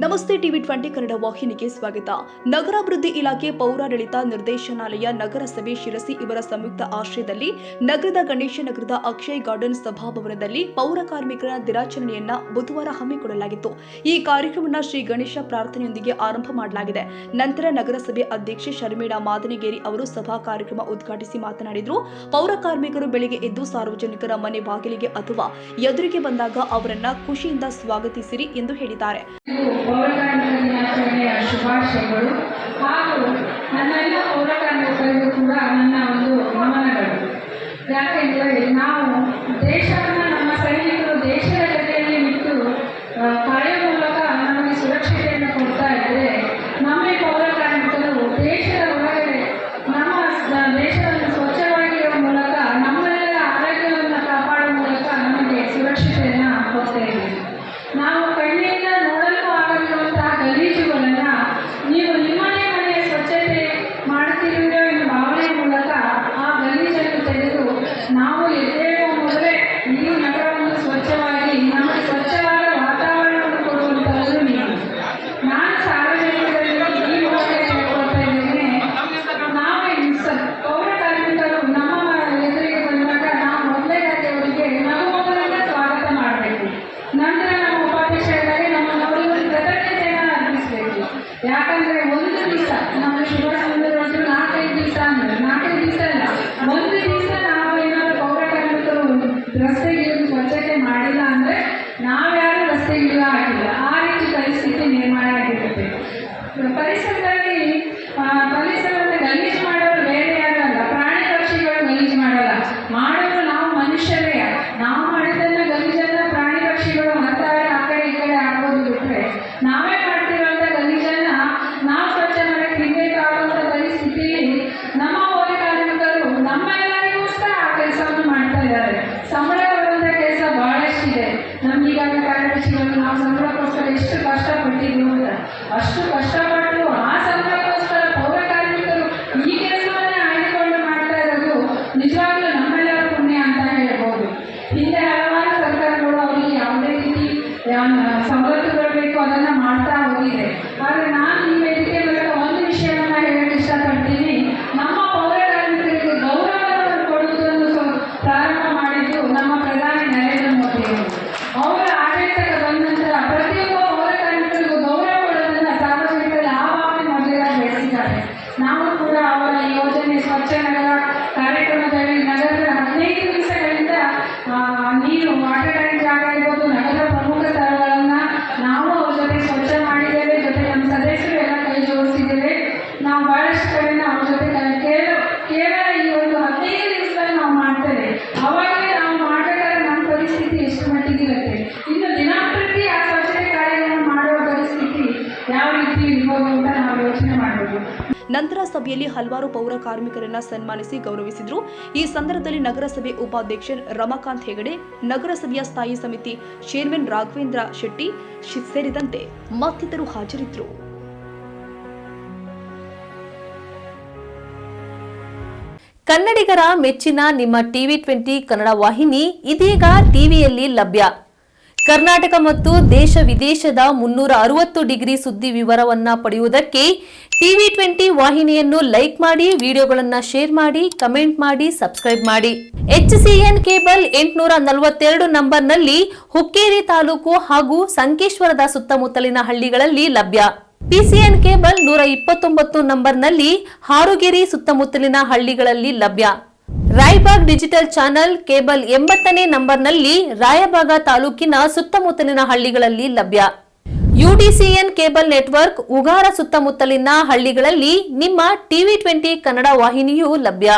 ನಮಸ್ತೆ TV twenty Kannada ವಾಹಿನಿಗೆ ಸ್ವಾಗತ. ನಗರಾಭಿವೃದ್ಧಿ ಇಲಾಖೆ ಪೌರಾಡಳಿತ ನಿರ್ದೇಶನಾಲಯ ನಗರಸಭೆ ಶಿರಸಿ ಇವರ ಸಂಯುಕ್ತ ಆಶ್ರಯದಲ್ಲಿ ನಗರದ ಗಣೇಶ ನಗರದ ಅಕ್ಷಯ್ ಗಾರ್ಡನ್ ಸಭಾಭವನದಲ್ಲಿ ಪೌರ ಕಾರ್ಮಿಕರ ದಿನಾಚರಣೆಯನ್ನ ಬುಧವಾರ ಹಮ್ಮಿಕೊಳ್ಳಲಾಗಿತ್ತು. ಈ ಕಾರ್ಯಕ್ರಮವನ್ನು ಶ್ರೀ ಗಣೇಶ ಪ್ರಾರ್ಥನೆಯೊಂದಿಗೆ ಆರಂಭ ಮಾಡಲಾಗಿದೆ. ನಂತರ ನಗರಸಭೆ ಅಧ್ಯಕ್ಷೆ ಶರ್ಮಿಳಾ ಮಾದನಗೇರಿ ಅವರು ಸಭಾ ಕಾರ್ಯಕ್ರಮ ಉದ್ಘಾಟಿಸಿ ಮಾತನಾಡಿದರು. ಪೌರ ಕಾರ್ಮಿಕರು ಬೆಳಿಗ್ಗೆ ಎದ್ದು ಸಾರ್ವಜನಿಕರ ಮನೆ ಬಾಗಿಲಿಗೆ ಅಥವಾ ಎದುರಿಗೆ ಬಂದಾಗ ಅವರನ್ನ ಖುಷಿಯಿಂದ ಸ್ವಾಗತಿಸಿರಿ ಎಂದು ಹೇಳಿದ್ದಾರೆ. ದಿನಾಚರಣೆಯ ಶುಭಾಶಯಗಳು. ಹಾಗೂ ಒಂದು ದಿವಸ ನಮ್ಮ ಶುಭ ನಾಲ್ಕೈದು ದಿವಸ ಅಂದ್ರೆ ನಾಲ್ಕೈದು ದಿವಸ ಅಲ್ಲ ಒಂದು 啊是的是 ನಾವು ಕೂಡ ಅವರ ಯೋಜನೆ ಸ್ವಚ್ಛ ನಗರ ಕಾರ್ಯಕ್ರಮದಲ್ಲಿ ನಂತರ ಸಭೆಯಲ್ಲಿ ಹಲವಾರು ಪೌರ ಕಾರ್ಮಿಕರನ್ನ ಸನ್ಮಾನಿಸಿ ಗೌರವಿಸಿದ್ರು. ಈ ಸಂದರ್ಭದಲ್ಲಿ ನಗರಸಭೆ ಉಪಾಧ್ಯಕ್ಷ ರಮಾಕಾಂತ್ ಹೆಗಡೆ, ನಗರಸಭೆಯ ಸ್ಥಾಯಿ ಸಮಿತಿ ಚೇರ್ಮನ್ ರಾಘವೇಂದ್ರ ಶೆಟ್ಟಿ ಸೇರಿದಂತೆ ಮತ್ತಿತರರು ಹಾಜರಿದ್ದರು ಕನ್ನಡಿಗರ ಮೆಚ್ಚಿನ ನಿಮ್ಮ ಟಿವಿ ಟ್ವೆಂಟಿ ಕನ್ನಡ ವಾಹಿನಿ ಇದೀಗ ಟಿವಿಯಲ್ಲಿ ಲಭ್ಯ. ಕರ್ನಾಟಕ ಮತ್ತು ದೇಶ ವಿದೇಶದ ಮುನ್ನೂರ ಅರವತ್ತು ಡಿಗ್ರಿ ಸುದ್ದಿ ವಿವರವನ್ನ ಪಡೆಯುವುದಕ್ಕೆ ಟಿವಿ ಟ್ವೆಂಟಿ ವಾಹಿನಿಯನ್ನು ಲೈಕ್ ಮಾಡಿ, ವಿಡಿಯೋಗಳನ್ನು ಶೇರ್ ಮಾಡಿ, ಕಮೆಂಟ್ ಮಾಡಿ, ಸಬ್ಸ್ಕ್ರೈಬ್ ಮಾಡಿ. ಎಚ್ಸಿಎನ್ ಕೇಬಲ್ ಎಂಟುನೂರ ನಲವತ್ತೆರಡು ನಂಬರ್ನಲ್ಲಿ ಹುಕ್ಕೇರಿ ತಾಲೂಕು ಹಾಗೂ ಸಂಕೇಶ್ವರದ ಸುತ್ತಮುತ್ತಲಿನ ಹಳ್ಳಿಗಳಲ್ಲಿ ಲಭ್ಯ. ಪಿಸಿಎನ್ ಕೇಬಲ್ ನೂರ ಇಪ್ಪತ್ತೊಂಬತ್ತು ನಂಬರ್ನಲ್ಲಿ ಹಾರುಗೆರೆ ಸುತ್ತಮುತ್ತಲಿನ ಹಳ್ಳಿಗಳಲ್ಲಿ ಲಭ್ಯ. ರಾಯಬಾಗ್ ಡಿಜಿಟಲ್ ಚಾನೆಲ್ ಕೇಬಲ್ ಎಂಬತ್ತನೇ ನಂಬರ್ನಲ್ಲಿ ರಾಯಬಾಗ ತಾಲೂಕಿನ ಸುತ್ತಮುತ್ತಲಿನ ಹಳ್ಳಿಗಳಲ್ಲಿ ಲಭ್ಯ. ಯುಡಿಸಿಎನ್ ಕೇಬಲ್ ನೆಟ್ವರ್ಕ್ ಉಗಾರ ಸುತ್ತಮುತ್ತಲಿನ ಹಳ್ಳಿಗಳಲ್ಲಿ ನಿಮ್ಮ ಟಿವಿ ಟ್ವೆಂಟಿ ಕನ್ನಡ ವಾಹಿನಿಯೂ ಲಭ್ಯ.